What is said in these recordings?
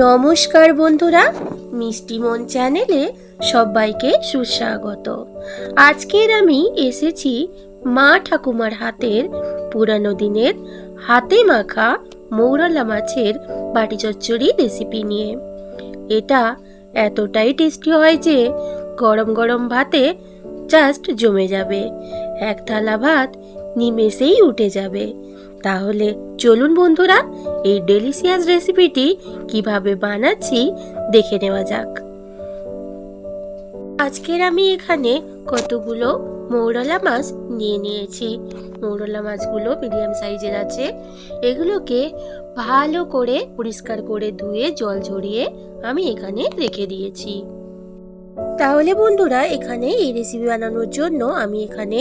নমস্কার বন্ধুরা, মিষ্টি মন চ্যানেলে সবাইকে সুস্বাগত। আজকের আমি এসেছি মা ঠাকুমার হাতের পুরানো দিনের হাতে মাখা মৌরলা মাছের বাটি চচ্চড়ি রেসিপি নিয়ে। এটা এতটাই টেস্টি হয় যে গরম গরম ভাতে জাস্ট জমে যাবে। এক থালা ভাত নিমেষেই উঠে যাবে। তাহলে চলুন বন্ধুরা, এই ডেলিশিয়াস রেসিপিটি কীভাবে বানাচ্ছি দেখে নেওয়া যাক। আজকের আমি এখানে কতগুলো মৌরলা মাছ নিয়ে নিয়েছি। মৌরলা মাছগুলো মিডিয়াম সাইজের আছে। এগুলোকে ভালো করে পরিষ্কার করে ধুয়ে, জল ঝরিয়ে আমি এখানে রেখে দিয়েছি। তাহলে বন্ধুরা, এখানে এই রেসিপি বানানোর জন্য আমি এখানে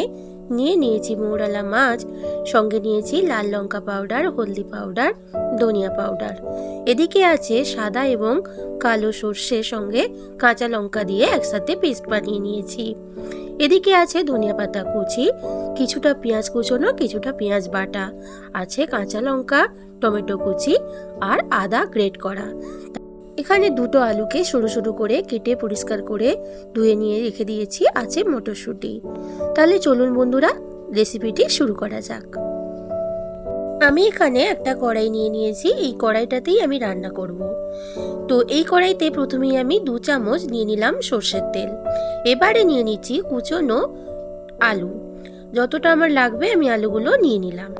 নিয়ে নিয়েছি মৌরালা মাছ, সঙ্গে নিয়েছি লাল লঙ্কা পাউডার হলদি পাউডার ধনিয়া পাউডার এদিকে আছে সাদা এবং কালো সর্ষে সঙ্গে কাঁচা লঙ্কা দিয়ে একসাথে পেস্ট বানিয়ে নিয়েছি। এদিকে আছে ধনিয়া পাতা কুচি, কিছুটা পেঁয়াজ কুচোনো, কিছুটা পেঁয়াজ বাটা। আছে কাঁচা লঙ্কা, টমেটো কুচি আর আদা গ্রেট করা। এখানে দুটো আলুকে সরু সরু করে কেটে পরিষ্কার করে ধুয়ে নিয়ে রেখে দিয়েছি, আছে মটরশুঁটি। তাহলে চলুন বন্ধুরা, রেসিপিটি শুরু করা যাক। আমি এখানে একটা কড়াই নিয়ে নিয়েছি, এই কড়াইটাতেই আমি রান্না করব। তো এই কড়াইতে প্রথমেই আমি দু চামচ নিয়ে নিলাম সর্ষের তেল। এবারে নিয়ে নিচ্ছি কুচনো আলু। যতটা আমার লাগবে আমি আলুগুলো নিয়ে নিলাম।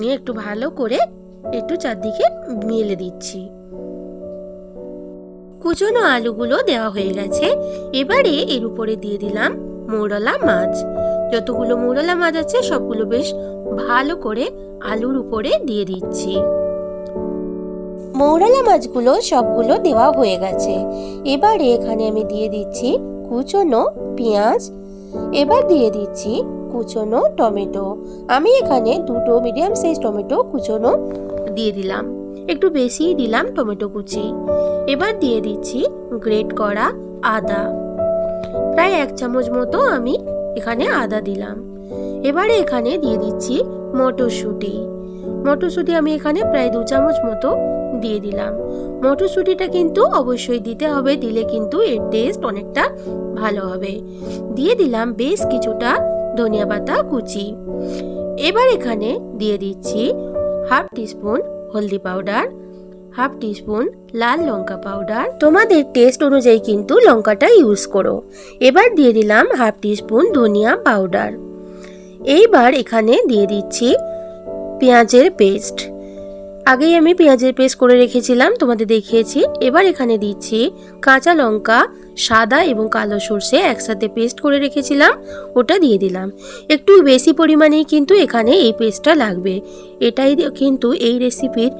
নিয়ে একটু ভালো করে একটু চারদিকে মেলে দিচ্ছি। কুচনো আলুগুলো দেওয়া হয়ে গেছে। এবারে এর উপরে দিয়ে দিলাম মৌরলা মাছ। যতগুলো মৌরলা মাছ আছে, সবগুলো বেশ ভালো করে আলুর উপরে দিয়ে দিচ্ছি। মৌরলা মাছগুলো সবগুলো দেওয়া হয়ে গেছে। এবারে এখানে আমি দিয়ে দিচ্ছি কুচনো পেঁয়াজ। এবার দিয়ে দিচ্ছি কুচনো টমেটো। আমি এখানে দুটো মিডিয়াম সাইজ টমেটো কুচনো দিয়ে দিলাম। একটু বেশিই দিলাম টমেটো কুচি। এবার দিয়ে দিচ্ছি গ্রেট করা আদা। প্রায় এক চামচ মতো আমি এখানে আদা দিলাম। এবারে এখানে দিয়ে দিচ্ছি মটরশুঁটি। মটরশুঁটি আমি এখানে প্রায় দু চামচ মতো দিয়ে দিলাম। মটরশুঁটিটা কিন্তু অবশ্যই দিতে হবে, দিলে কিন্তু এর টেস্ট অনেকটা ভালো হবে। দিয়ে দিলাম বেশ কিছুটা ধনিয়া পাতা কুচি। এবার এখানে দিয়ে দিচ্ছি হাফ টিস্পুন হলদি পাউডার হাফ টি স্পুন লাল লঙ্কা পাউডার তোমাদের টেস্ট অনুযায়ী কিন্তু লঙ্কাটা ইউজ করো। এবার দিয়ে দিলাম হাফ টিস্পুন ধনিয়া পাউডার এইবার এখানে দিয়ে দিচ্ছি পেঁয়াজের পেস্ট আগেই আমি পেঁয়াজের পেস্ট করে রেখেছিলাম, তোমাদের দেখিয়েছি। এবার এখানে দিচ্ছি কাঁচা লঙ্কা, সাদা এবং কালো সর্ষে একসাথে পেস্ট করে রেখেছিলাম, ওটা দিয়ে দিলাম। একটু বেশি পরিমাণেই কিন্তু এখানে এই পেস্টটা লাগবে। এটাই কিন্তু এই রেসিপির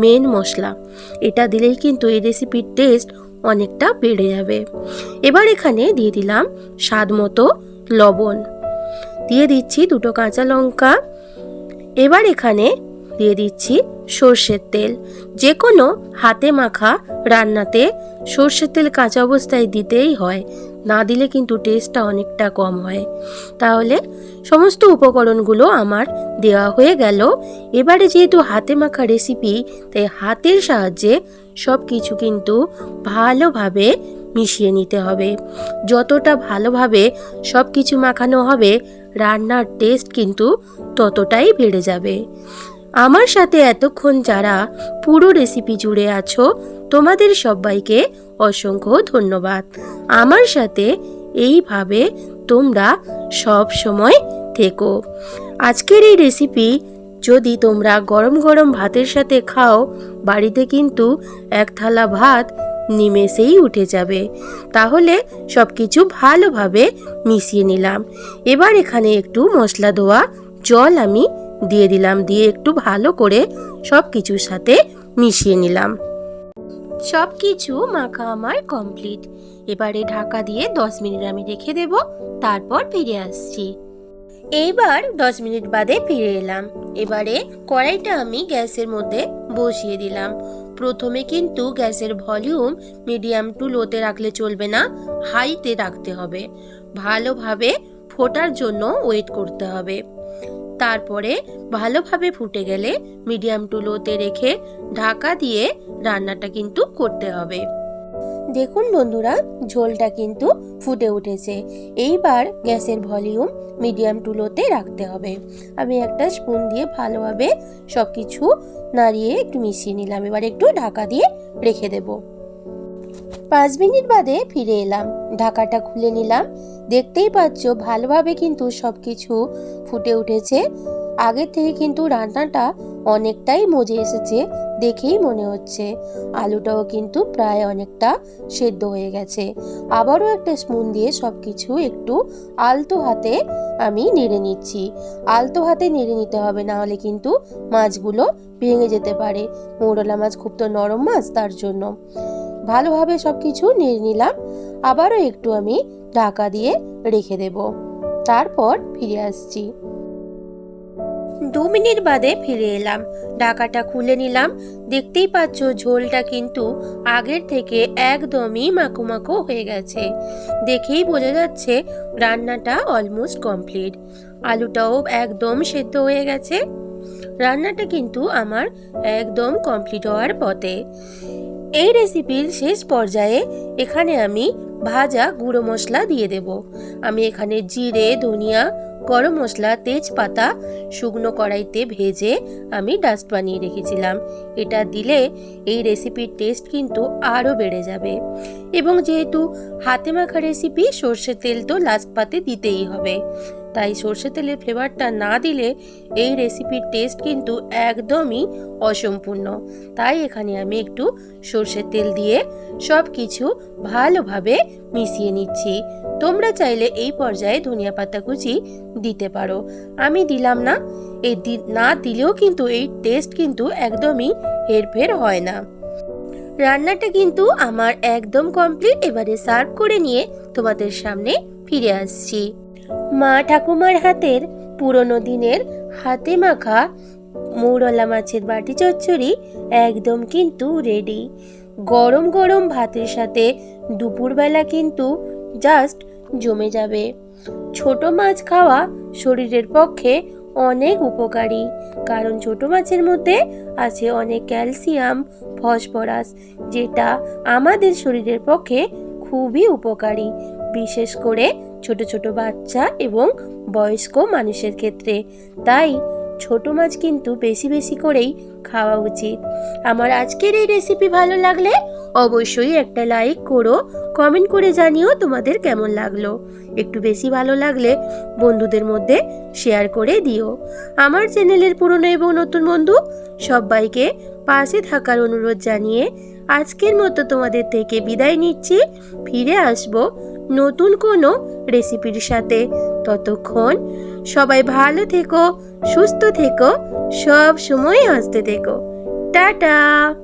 মেন মশলা। এটা দিলেই কিন্তু এই রেসিপির টেস্ট অনেকটা বেড়ে যাবে। এবার এখানে দিয়ে দিলাম স্বাদ মতো লবণ। দিয়ে দিচ্ছি দুটো কাঁচা লঙ্কা। এবার এখানে দিয়ে দিচ্ছি সর্ষের তেল। যে কোনো হাতে মাখা রান্নাতে সর্ষের তেল কাঁচা অবস্থায় দিতেই হয়। না দিলে কিন্তু টেস্টটা অনেকটা কম হয়। তাহলে সমস্ত উপকরণগুলো আমার দেওয়া হয়ে গেল। এবারে যেহেতু হাতে মাখা রেসিপি তাই হাতের সাহায্যে সব কিছু কিন্তু ভালোভাবে মিশিয়ে নিতে হবে। যতটা ভালোভাবে সব কিছু মাখানো হবে, রান্নার টেস্ট কিন্তু ততটাই বেড়ে যাবে। আমার সাথে এতক্ষণ যারা পুরো রেসিপি জুড়ে আছো, তোমাদের সবাইকে অসংখ্য ধন্যবাদ। আমার সাথে এইভাবে তোমরা সব সময় থেকো। আজকের এই রেসিপি যদি তোমরা গরম গরম ভাতের সাথে খাও, বাড়িতে কিন্তু এক থালা ভাত নিমেষেই উঠে যাবে। তাহলে সব কিছু ভালোভাবে মিশিয়ে নিলাম। এবার এখানে একটু মশলা ধোয়া জল আমি দিয়ে দিলাম, দিয়ে একটু ভালো করে সব কিছুর সাথে মিশিয়ে নিলাম। সব কিছু মাখা আমার কমপ্লিট। এবারে ঢাকা দিয়ে দশ মিনিট আমি রেখে দেব, তারপর ফিরে আসছি। এইবার দশ মিনিট বাদে ফিরে এলাম। এবারে কড়াইটা আমি গ্যাসের মধ্যে বসিয়ে দিলাম। প্রথমে কিন্তু গ্যাসের ভলিউম মিডিয়াম টু লোতে রাখলে চলবে না, হাইতে রাখতে হবে। ভালোভাবে ফোটার জন্য ওয়েট করতে হবে। তারপরে ভালোভাবে ফুটে গেলে মিডিয়াম টু লোতে রেখে ঢাকা দিয়ে রান্নাটা কিন্তু করতে হবে। দেখুন বন্ধুরা, ঝোলটা কিন্তু ফুটে উঠেছে। এইবার গ্যাসের ভলিউম মিডিয়াম টু লোতে রাখতে হবে। আমি একটা স্পুন দিয়ে ভালোভাবে সব কিছু নাড়িয়ে একটু মিশিয়ে নিলাম। এবার একটু ঢাকা দিয়ে রেখে দেব। পাঁচ মিনিট বাদে ফিরে এলাম। ঢাকাটা খুলে নিলাম। দেখতেই পাচ্ছ, ভালোভাবে কিন্তু সব কিছু ফুটে উঠেছে। আগের থেকে কিন্তু রান্নাটা অনেকটাই মজে এসেছে দেখেই মনে হচ্ছে। আলুটাও কিন্তু প্রায় অনেকটা সেদ্ধ হয়ে গেছে। আবারও একটা স্পুন দিয়ে সব কিছু একটু আলতো হাতে আমি নেড়ে নিচ্ছি। আলতো হাতে নেড়ে নিতে হবে, না হলে কিন্তু মাছগুলো ভেঙে যেতে পারে। মৌরলা মাছ খুব তো নরম মাছ, তার জন্য। ভালোভাবে সব কিছু নেড়ে নিলাম। আবারও একটু আমি ঢাকা দিয়ে রেখে দেব। তারপর ফিরে আসছি। দু মিনিট বাদে ফিরে এলাম। ঢাকাটা খুলে নিলাম। দেখতেই পাচ্ছ ঝোলটা কিন্তু আগের থেকে একদমই মাখো হয়ে গেছে। দেখেই বোঝা যাচ্ছে রান্নাটা অলমোস্ট কমপ্লিট আলুটাও একদম সেদ্ধ হয়ে গেছে। রান্নাটা কিন্তু আমার একদম কমপ্লিট হওয়ার পথে। এই রেসিপির শেষ পর্যায়ে এখানে আমি ভাজা গুঁড়ো মশলা দিয়ে দেব। আমি এখানে জিরে, ধনিয়া, গরম মশলা, তেজপাতা, শুকনো কড়াইতে ভেজে আমি ডাস্ট বানিয়ে রেখেছিলাম। এটা দিলে এই রেসিপির টেস্ট কিন্তু আরও বেড়ে যাবে। এবং যেহেতু হাতে মাখা রেসিপি সর্ষের তেল তো লাস্ট পাতে দিতেই হবে। তাই সর্ষে তেলের ফ্লেভারটা না দিলে এই রেসিপির টেস্ট কিন্তু একদমই অসম্পূর্ণ। তাই এখানে আমি একটু সর্ষের তেল দিয়ে সব কিছু ভালোভাবে মিশিয়ে নিচ্ছি। তোমরা চাইলে এই পর্যায়ে ধনিয়া পাতা কুচি দিতে পারো। আমি দিলাম না, এই না দিলেও কিন্তু এই টেস্ট কিন্তু একদমই হেরফের হয় না। রান্নাটা কিন্তু আমার একদম কমপ্লিট এবারে সার্ভ করে নিয়ে তোমাদের সামনে ফিরে আসছি। মা ঠাকুমার হাতের পুরনো দিনের হাতে মাখা মৌরলা মাছের বাটি চচ্চড়ি একদম কিন্তু রেডি গরম গরম ভাতের সাথে দুপুরবেলা কিন্তু জাস্ট জমে যাবে। ছোট মাছ খাওয়া শরীরের পক্ষে অনেক উপকারী, কারণ ছোট মাছের মধ্যে আছে অনেক ক্যালসিয়াম ফসফরাস যেটা আমাদের শরীরের পক্ষে খুবই উপকারী। বিশেষ করে ছোট ছোট বাচ্চা এবং বয়স্ক মানুষের ক্ষেত্রে। তাই ছোট মাছ কিন্তু বেশি বেশি করেই খাওয়া উচিত। আমার আজকের এই রেসিপি ভালো লাগলে অবশ্যই একটা লাইক করো কমেন্ট করে জানিও তোমাদের কেমন লাগল। একটু বেশি ভালো লাগলে বন্ধুদের মধ্যে শেয়ার করে দিও। আমার চ্যানেলের পুরনো এবং নতুন বন্ধু সবাইকে পাশে থাকার অনুরোধ জানিয়ে আজকের মতো তোমাদের থেকে বিদায় নিচ্ছি। ফিরে আসব নতুন কোনো রেসিপির সাথে। ততক্ষণ সবাই ভালো থেকো, সুস্থ থেকো, সব সময় হাসতে থেকো। টাটা!